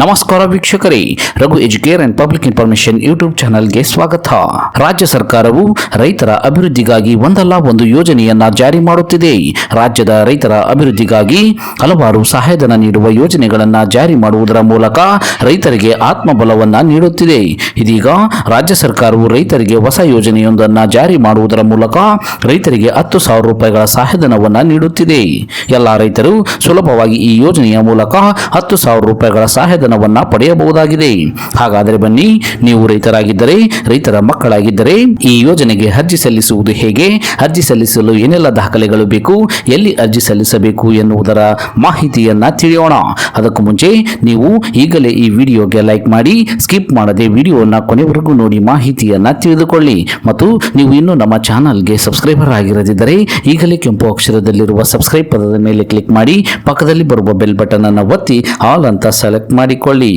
ನಮಸ್ಕಾರ ವೀಕ್ಷಕರೇ, Raghu Educare and public information YouTube ಚಾನಲ್ಗೆ ಸ್ವಾಗತ. ರಾಜ್ಯ ಸರ್ಕಾರವು ರೈತರ ಅಭಿವೃದ್ಧಿಗಾಗಿ ಒಂದಲ್ಲ ಒಂದು ಯೋಜನೆಯನ್ನ ಜಾರಿ ಮಾಡುತ್ತಿದೆ. ರಾಜ್ಯದ ರೈತರ ಅಭಿವೃದ್ಧಿಗಾಗಿ ಹಲವಾರು ಸಹಾಯಧನ ನೀಡುವ ಯೋಜನೆಗಳನ್ನ ಜಾರಿ ಮಾಡುವುದರ ಮೂಲಕ ರೈತರಿಗೆ ಆತ್ಮಬಲವನ್ನ ನೀಡುತ್ತಿದೆ. ಇದೀಗ ರಾಜ್ಯ ಸರ್ಕಾರವು ರೈತರಿಗೆ ಹೊಸ ಯೋಜನೆಯೊಂದನ್ನು ಜಾರಿ ಮಾಡುವುದರ ಮೂಲಕ ರೈತರಿಗೆ ಹತ್ತು ಸಾವಿರ ರೂಪಾಯಿಗಳ ಸಹಾಯಧನವನ್ನು ನೀಡುತ್ತಿದೆ. ಎಲ್ಲ ರೈತರು ಸುಲಭವಾಗಿ ಈ ಯೋಜನೆಯ ಮೂಲಕ ಹತ್ತು ಸಾವಿರ ರೂಪಾಯಿಗಳ ಸಹಾಯಧನವನ್ನ ಪಡೆಯಬಹುದಾಗಿದೆ. ಹಾಗಾದರೆ ಬನ್ನಿ, ನೀವು ರೈತರಾಗಿದ್ದರೆ, ರೈತರ ಮಕ್ಕಳಾಗಿದ್ದರೆ ಈ ಯೋಜನೆಗೆ ಅರ್ಜಿ ಸಲ್ಲಿಸುವುದು ಹೇಗೆ? ಅರ್ಜಿ ಸಲ್ಲಿಸಲು ಏನೆಲ್ಲ ದಾಖಲೆಗಳು ಬೇಕು? ಎಲ್ಲಿ ಅರ್ಜಿ ಸಲ್ಲಿಸಬೇಕು ಎನ್ನುವುದರ ಮಾಹಿತಿಯನ್ನ ತಿಳಿಯೋಣ. ಅದಕ್ಕೂ ಮುಂಚೆ ನೀವು ಈಗಲೇ ಈ ವಿಡಿಯೋಗೆ ಲೈಕ್ ಮಾಡಿ, ಸ್ಕಿಪ್ ಮಾಡದೆ ವಿಡಿಯೋನ ಕೊನೆವರೆಗೂ ನೋಡಿ ಮಾಹಿತಿಯನ್ನ ತಿಳಿದುಕೊಳ್ಳಿ. ಮತ್ತು ನೀವು ಇನ್ನೂ ನಮ್ಮ ಚಾನಲ್ಗೆ ಸಬ್ಸ್ಕ್ರೈಬರ್ ಆಗಿರದಿದ್ದರೆ, ಈಗಲೇ ಕೆಂಪು ಅಕ್ಷರದಲ್ಲಿರುವ ಸಬ್ಸ್ಕ್ರೈಬ್ ಪದದ ಮೇಲೆ ಕ್ಲಿಕ್ ಮಾಡಿ, ಪಕ್ಕದಲ್ಲಿ ಬರುವ ಬೆಲ್ ಬಟನ್ ಅನ್ನು ಒತ್ತಿ, ಆಲ್ ಅಂತ ಸೆಲೆಕ್ಟ್ ಮಾಡಿಕೊಳ್ಳಿ.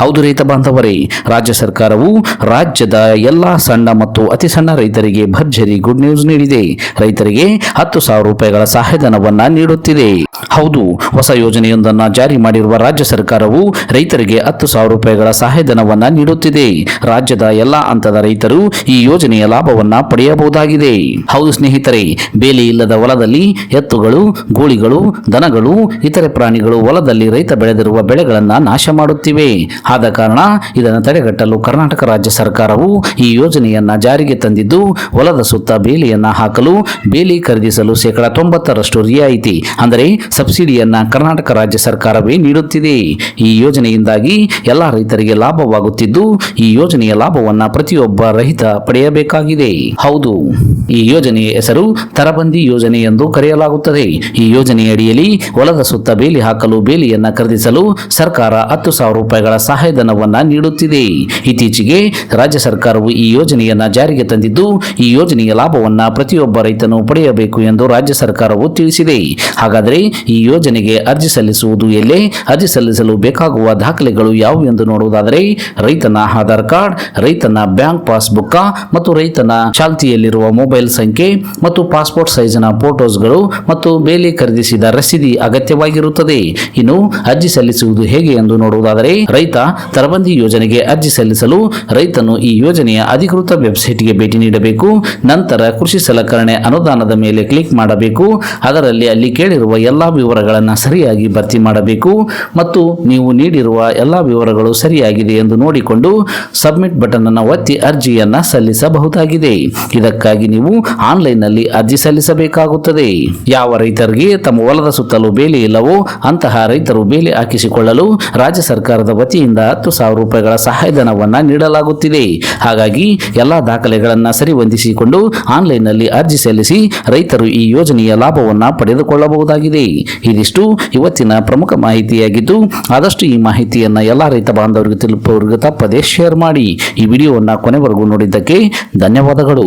ಹೌದು ರೈತ ಬಾಂಧವರೇ, ರಾಜ್ಯ ಸರ್ಕಾರವು ರಾಜ್ಯದ ಎಲ್ಲಾ ಸಣ್ಣ ಮತ್ತು ಅತಿ ಸಣ್ಣ ರೈತರಿಗೆ ಭರ್ಜರಿ ಗುಡ್ ನ್ಯೂಸ್ ನೀಡಿದೆ. ರೈತರಿಗೆ ಹತ್ತು ಸಾವಿರ ರೂಪಾಯಿಗಳ ಸಹಾಯಧನವನ್ನ ನೀಡುತ್ತಿದೆ. ಹೌದು, ಹೊಸ ಯೋಜನೆಯೊಂದನ್ನ ಜಾರಿ ಮಾಡಿರುವ ರಾಜ್ಯ ಸರ್ಕಾರವು ರೈತರಿಗೆ ಹತ್ತು ಸಾವಿರ ರೂಪಾಯಿಗಳ ಸಹಾಯಧನವನ್ನ ನೀಡುತ್ತಿದೆ. ರಾಜ್ಯದ ಎಲ್ಲಾ ಹಂತದ ರೈತರು ಈ ಯೋಜನೆಯ ಲಾಭವನ್ನ ಪಡೆಯಬಹುದಾಗಿದೆ. ಹೌದು ಸ್ನೇಹಿತರೆ, ಬೇಲಿ ಇಲ್ಲದ ಹೊಲದಲ್ಲಿ ಎತ್ತುಗಳು, ಗೂಳಿಗಳು, ದನಗಳು, ಇತರೆ ಪ್ರಾಣಿಗಳು ಹೊಲದಲ್ಲಿ ರೈತ ಬೆಳೆದಿರುವ ಬೆಳೆಗಳನ್ನ ನಾಶ ಮಾಡುತ್ತಿವೆ ಆದ ಕಾರಣ ಇದನ್ನು ತಡೆಗಟ್ಟಲು ಕರ್ನಾಟಕ ರಾಜ್ಯ ಸರ್ಕಾರವು ಈ ಯೋಜನೆಯನ್ನು ಜಾರಿಗೆ ತಂದಿದ್ದು, ಹೊಲದ ಸುತ್ತ ಬೇಲಿಯನ್ನು ಹಾಕಲು, ಬೇಲಿ ಖರೀದಿಸಲು ಶೇಕಡ ತೊಂಬತ್ತರಷ್ಟು ರಿಯಾಯಿತಿ, ಅಂದರೆ ಸಬ್ಸಿಡಿಯನ್ನು ಕರ್ನಾಟಕ ರಾಜ್ಯ ಸರ್ಕಾರವೇ ನೀಡುತ್ತಿದೆ. ಈ ಯೋಜನೆಯಿಂದಾಗಿ ಎಲ್ಲ ರೈತರಿಗೆ ಲಾಭವಾಗುತ್ತಿದ್ದು, ಈ ಯೋಜನೆಯ ಲಾಭವನ್ನು ಪ್ರತಿಯೊಬ್ಬ ರೈತ ಪಡೆಯಬೇಕಾಗಿದೆ. ಹೌದು, ಈ ಯೋಜನೆಯ ಹೆಸರು ತರಬಂದಿ ಯೋಜನೆ ಎಂದು ಕರೆಯಲಾಗುತ್ತದೆ. ಈ ಯೋಜನೆಯಡಿಯಲ್ಲಿ ಹೊಲದ ಸುತ್ತ ಬೇಲಿ ಹಾಕಲು, ಬೇಲಿಯನ್ನು ಖರೀದಿಸಲು ಸರ್ಕಾರ ಹತ್ತು ಸಾವಿರ ರೂಪಾಯಿಗಳ ಸಹಾಯಧನವನ್ನು ನೀಡುತ್ತಿದೆ. ಇತ್ತೀಚೆಗೆ ರಾಜ್ಯ ಸರ್ಕಾರವು ಈ ಯೋಜನೆಯನ್ನು ಜಾರಿಗೆ ತಂದಿದ್ದು, ಈ ಯೋಜನೆಯ ಲಾಭವನ್ನು ಪ್ರತಿಯೊಬ್ಬ ರೈತನು ಪಡೆಯಬೇಕು ಎಂದು ರಾಜ್ಯ ಸರ್ಕಾರವು ತಿಳಿಸಿದೆ. ಹಾಗಾದರೆ ಈ ಯೋಜನೆಗೆ ಅರ್ಜಿ ಸಲ್ಲಿಸುವುದು ಎಲ್ಲೇ? ಅರ್ಜಿ ಸಲ್ಲಿಸಲು ಬೇಕಾಗುವ ದಾಖಲೆಗಳು ಯಾವುವು ಎಂದು ನೋಡುವುದಾದರೆ, ರೈತನ ಆಧಾರ್ ಕಾರ್ಡ್, ರೈತನ ಬ್ಯಾಂಕ್ ಪಾಸ್ಬುಕ್ ಮತ್ತು ರೈತನ ಚಾಲ್ತಿಯಲ್ಲಿರುವ ಮೊಬೈಲ್ ಸಂಖ್ಯೆ ಮತ್ತು ಪಾಸ್ಪೋರ್ಟ್ ಸೈಜ್ನ ಫೋಟೋಸ್ಗಳು ಮತ್ತು ಬೇಲಿ ಖರೀದಿಸಿದ ರಸೀದಿ ಅಗತ್ಯವಾಗಿರುತ್ತದೆ. ಇನ್ನು ಅರ್ಜಿ ಸಲ್ಲಿಸುವುದು ಹೇಗೆ ಎಂದು ನೋಡುವುದಾದರೆ, ರೈತ ತರಬಂದಿ ಯೋಜನೆಗೆ ಅರ್ಜಿ ಸಲ್ಲಿಸಲು ರೈತನು ಈ ಯೋಜನೆಯ ಅಧಿಕೃತ ವೆಬ್ಸೈಟ್ಗೆ ಭೇಟಿ ನೀಡಬೇಕು, ನಂತರ ಕೃಷಿ ಸಲಕರಣೆ ಅನುದಾನದ ಮೇಲೆ ಕ್ಲಿಕ್ ಮಾಡಬೇಕು, ಅದರಲ್ಲಿ ಅಲ್ಲಿ ಕೇಳಿರುವ ಎಲ್ಲಾ ವಿವರಗಳನ್ನು ಸರಿಯಾಗಿ ಭರ್ತಿ ಮಾಡಬೇಕು ಮತ್ತು ನೀವು ನೀಡಿರುವ ಎಲ್ಲಾ ವಿವರಗಳು ಸರಿಯಾಗಿದೆ ಎಂದು ನೋಡಿಕೊಂಡು ಸಬ್ಮಿಟ್ ಬಟನ್ ಅನ್ನು ಒತ್ತಿ ಅರ್ಜಿಯನ್ನು ಸಲ್ಲಿಸಬಹುದಾಗಿದೆ. ಇದಕ್ಕಾಗಿ ನೀವು ಆನ್ಲೈನ್ನಲ್ಲಿ ಅರ್ಜಿ ಸಲ್ಲಿಸಬೇಕಾಗುತ್ತದೆ. ಯಾವ ರೈತರಿಗೆ ತಮ್ಮ ಹೊಲದ ಸುತ್ತಲೂ ಬೇಲಿ ಇಲ್ಲವೋ ಅಂತಹ ರೈತರು ಬೇಲಿ ಹಾಕಿಸಿಕೊಳ್ಳಲು ರಾಜ್ಯ ಸರ್ಕಾರದ ವತಿಯಿಂದ ಹತ್ತು ಸಾವಿರ ರೂಪಾಯಿಗಳ ಸಹಾಯಧನವನ್ನು ನೀಡಲಾಗುತ್ತಿದೆ. ಹಾಗಾಗಿ ಎಲ್ಲ ದಾಖಲೆಗಳನ್ನು ಸರಿಹೊಂದಿಸಿಕೊಂಡು ಆನ್ಲೈನ್ನಲ್ಲಿ ಅರ್ಜಿ ಸಲ್ಲಿಸಿ ರೈತರು ಈ ಯೋಜನೆಯ ಲಾಭವನ್ನು ಪಡೆದುಕೊಳ್ಳಬಹುದಾಗಿದೆ. ಇದಿಷ್ಟು ಇವತ್ತಿನ ಪ್ರಮುಖ ಮಾಹಿತಿಯಾಗಿದ್ದು, ಆದಷ್ಟು ಈ ಮಾಹಿತಿಯನ್ನು ಎಲ್ಲ ರೈತ ಬಾಂಧವರಿಗೆ ತಲುಪುವವರಿಗೆ ತಪ್ಪದೇ ಶೇರ್ ಮಾಡಿ. ಈ ವಿಡಿಯೋವನ್ನು ಕೊನೆವರೆಗೂ ನೋಡಿದ್ದಕ್ಕೆ ಧನ್ಯವಾದಗಳು.